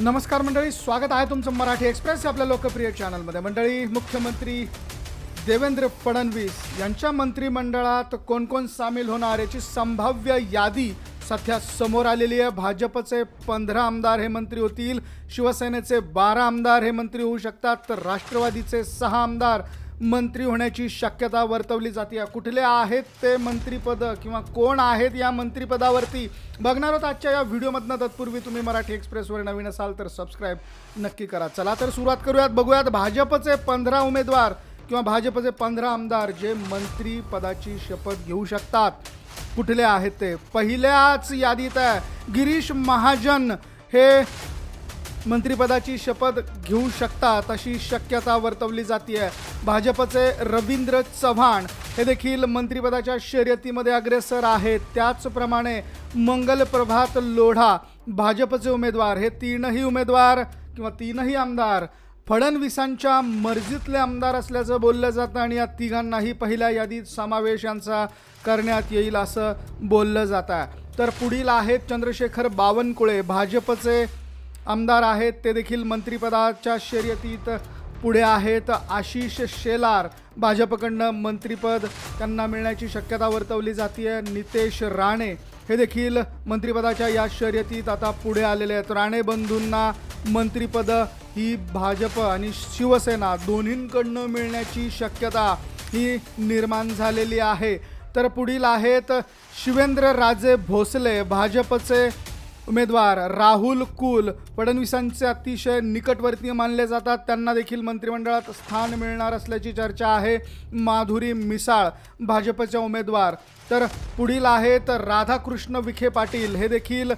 नमस्कार मंडळी स्वागत आहे तुमचं मराठी एक्सप्रेस आपल्या लोकप्रिय चॅनलमध्ये. मंडळी मुख्यमंत्री देवेंद्र फडणवीस यांच्या मंत्रिमंडळात कोण कोण सामील होणार याची संभाव्य यादी सध्या समोर आलेली आहे. भाजपचे पंधरा आमदार हे मंत्री होतील शिवसेनेचे बारा आमदार हे मंत्री होऊ शकतात तर राष्ट्रवादीचे सहा आमदार मंत्री होण्याची शक्यता वर्तवली जाते. कुठले आहेत ते मंत्रीपद किंवा कोण आहेत या मंत्रिपदावरती बघणार आहोत आजच्या या व्हिडिओमधनं. तत्पूर्वी तुम्ही मराठी एक्सप्रेसवर नवीन असाल तर सबस्क्राईब नक्की करा. चला तर सुरुवात करूयात. बघूयात भाजपचे पंधरा उमेदवार किंवा भाजपचे पंधरा आमदार जे मंत्रीपदाची शपथ घेऊ शकतात. कुठले आहेत ते? पहिल्याच यादीत आहे. गिरीश महाजन हे मंत्रिपदाची शपथ घेऊ शकतात अशी शक्यता वर्तवली जाते भाजपचे रवींद्र चव्हाण हे देखील मंत्रिपदाच्या शर्यतीमध्ये अग्रेसर आहेत. त्याचप्रमाणे मंगल प्रभात लोढा भाजपचे उमेदवार हे तीनही उमेदवार किंवा तीनही आमदार फडणवीसांच्या मर्जीतले आमदार असल्याचं बोललं जातं आणि या तिघांनाही पहिल्या यादीत समावेश यांचा करण्यात येईल असं बोललं जातं. आहे तर पुढील आहेत चंद्रशेखर बावनकुळे भाजपचे आमदार आहेत ते देखील मंत्रिपदाच्या शर्यतीत पुढे आहेत. आशिष शेलार भाजपकडनं मंत्रिपद त्यांना मिळण्याची शक्यता वर्तवली जाते आहे नितेश राणे हे देखील मंत्रिपदाच्या या शर्यतीत आता पुढे आलेले आहेत. राणे बंधूंना मंत्रिपद ही भाजप आणि शिवसेना दोन्हींकडनं मिळण्याची शक्यता ही निर्माण झालेली आहे. तर पुढील आहेत शिवेंद्र राजे भोसले भाजपचे उमेदवार राहुल कुल फडणवीसांचे अतिशय निकटवर्तीय मानले जातात. त्यांना देखील मंत्रिमंडळात स्थान मिळणार असल्याची चर्चा आहे. माधुरी मिसाळ भाजपच्या उमेदवार. तर पुढील आहेत राधाकृष्ण विखे पाटील. हे देखील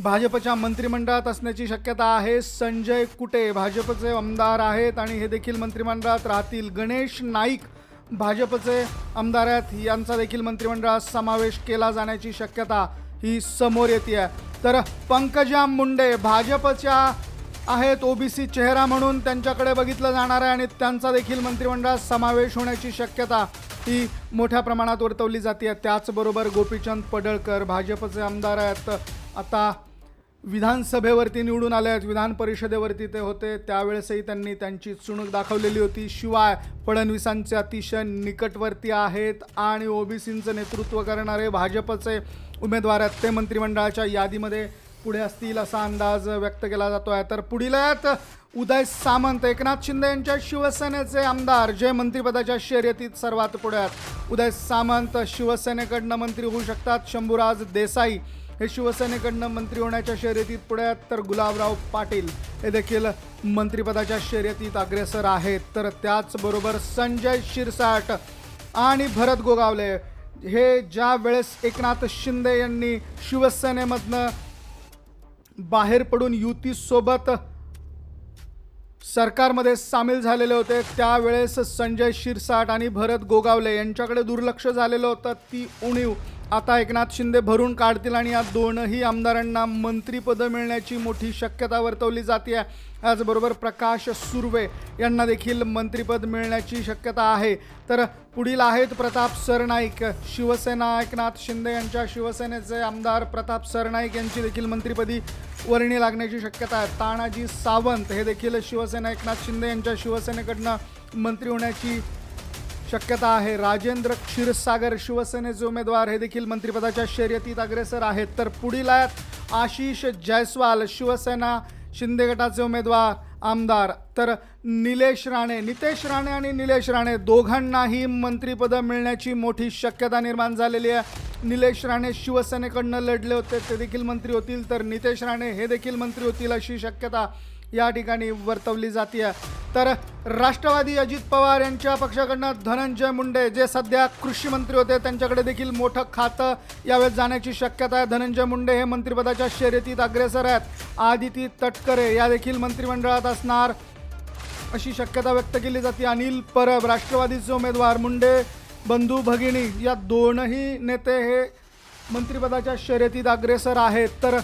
भाजपच्या मंत्रिमंडळात असण्याची शक्यता आहे. संजय कुटे भाजपचे आमदार आहेत आणि हे देखील मंत्रिमंडळात राहतील. गणेश नाईक भाजपचे आमदार आहेत. यांचा देखील मंत्रिमंडळात समावेश केला जाण्याची शक्यता ही समोर येते. आहे तर पंकजा मुंडे भाजपच्या आहेत ओबीसी चेहरा म्हणून त्यांच्याकडे बघितलं जाणार आहे आणि त्यांचा देखील मंत्रिमंडळात समावेश होण्याची शक्यता ही मोठ्या प्रमाणात वर्तवली जाते. त्याचबरोबर गोपीचंद पडळकर भाजपचे आमदार आहेत. आता विधानसभेवरती निवडून आले आहेत विधान परिषदेवरती ते होते. त्यावेळेसही त्यांनी त्यांची चुणूक दाखवलेली होती. शिवाय फडणवीसांचे अतिशय निकटवर्ती आहेत आणि ओबीसींचं नेतृत्व करणारे भाजपचे उमेदवार आहेत. ते मंत्रिमंडळाच्या यादीमध्ये पुढे असतील असा अंदाज व्यक्त केला जातो आहे तर पुढील आहेत उदय सामंत. एकनाथ शिंदे यांच्या शिवसेनेचे आमदार. जे मंत्रिपदाच्या शर्यतीत सर्वात पुढे आहेत. उदय सामंत शिवसेनेकडनं मंत्री होऊ शकतात. शंभूराज देसाई हे शिवसेनेकडनं मंत्री होण्याच्या शर्यतीत पुढे आहेत तर गुलाबराव पाटील हे देखील मंत्रिपदाच्या शर्यतीत अग्रेसर आहेत. तर त्याचबरोबर संजय शिरसाट आणि भरत गोगावले हे ज्या वेळेस एकनाथ शिंदे यांनी शिवसेनेमधनं बाहेर पडून युतीसोबत सरकारमध्ये सामील झालेले होते त्यावेळेस संजय शिरसाट आणि भरत गोगावले यांच्याकडे दुर्लक्ष झालेलं होतं. ती उणीव आता एकनाथ शिंदे भरून काढतील आणि या दोनही आमदारांना मंत्रीपदं मिळण्याची मोठी शक्यता वर्तवली जाते आहे याचबरोबर प्रकाश सुर्वे यांना देखील मंत्रिपद मिळण्याची शक्यता आहे. तर पुढील आहेत प्रताप सरनाईक. शिवसेना एकनाथ शिंदे यांच्या शिवसेनेचे आमदार प्रताप सरनाईक यांची देखील मंत्रिपदी वर्णी लागण्याची शक्यता आहे. तानाजी सावंत हे देखील शिवसेना एकनाथ शिंदे यांच्या शिवसेनेकडनं मंत्री होण्याची शक्यता आहे. राजेंद्र क्षीरसागर शिवसेनेचे उमेदवार हे देखील मंत्रिपदाच्या शर्यतीत अग्रेसर आहेत. तर पुढील आहेत आशिष जयस्वाल शिवसेना शिंदे गटाचे उमेदवार आमदार. तर निलेश राणे नितेश राणे आणि निलेश राणे दोघांनाही मंत्रिपदं मिळण्याची मोठी शक्यता निर्माण झालेली आहे. निलेश राणे शिवसेनेकडनं लढले होते ते देखील मंत्री होतील. तर नितेश राणे हे देखील मंत्री होतील अशी शक्यता या ठिकाणी वर्तवली जाते. आहे तर राष्ट्रवादी अजित पवार यांच्या पक्षाकडनं धनंजय मुंडे जे सध्या कृषी मंत्री होते त्यांच्याकडे देखील मोठं खातं यावेळेस जाण्याची शक्यता आहे. धनंजय मुंडे हे मंत्रिपदाच्या शर्यतीत अग्रेसर आहेत. आदिती तटकरे या देखील मंत्रिमंडळात असणार अशी शक्यता व्यक्त केली जाते. अनिल परब राष्ट्रवादीचे उमेदवार मुंडे बंधू भगिनी या दोनही नेते हे मंत्रिपदाच्या शर्यतीत अग्रेसर आहेत. तर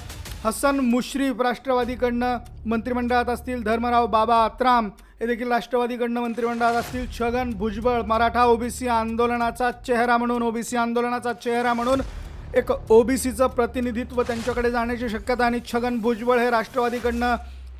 हसन मुश्रीफ राष्ट्रवादीकडनं मंत्रिमंडळात असतील. धर्मराव बाबा अत्राम हे देखील राष्ट्रवादीकडनं मंत्रिमंडळात असतील. छगन भुजबळ मराठा ओबीसी आंदोलनाचा चेहरा म्हणून ओबीसी आंदोलनाचा चेहरा म्हणून एक ओबीसीचं प्रतिनिधित्व त्यांच्याकडे जाण्याची शक्यता आणि छगन भुजबळ हे राष्ट्रवादीकडनं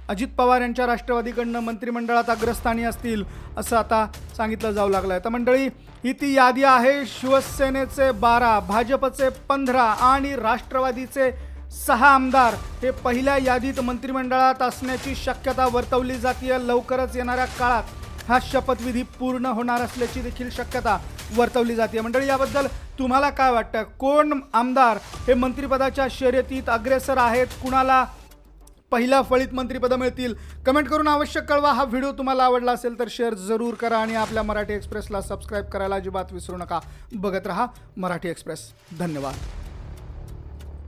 अजित पवार यांच्या राष्ट्रवादीकडनं मंत्रिमंडळात अग्रस्थानी असतील असं आता सांगितलं जाऊ लागलं आहे तर मंडळी ही ती यादी आहे. शिवसेनेचे बारा भाजपचे पंधरा आणि राष्ट्रवादीचे सहा आमदार हे पहिल्या यादीत मंत्रिमंडळात असण्याची शक्यता वर्तवली जाते लवकरच येणाऱ्या काळात हा शपथविधी पूर्ण होणार असल्याची देखील शक्यता वर्तवली जाते मंडळी याबद्दल तुम्हाला काय वाटतं? कोण आमदार हे मंत्रिपदाच्या शर्यतीत अग्रेसर आहेत? कुणाला पहिल्या फळीत मंत्रिपदं मिळतील? कमेंट करून आवश्यक कळवा. हा व्हिडिओ तुम्हाला आवडला असेल तर शेअर जरूर करा आणि आपल्या मराठी एक्सप्रेसला सबस्क्राईब करायला अजिबात विसरू नका. बघत रहा मराठी एक्सप्रेस. धन्यवाद.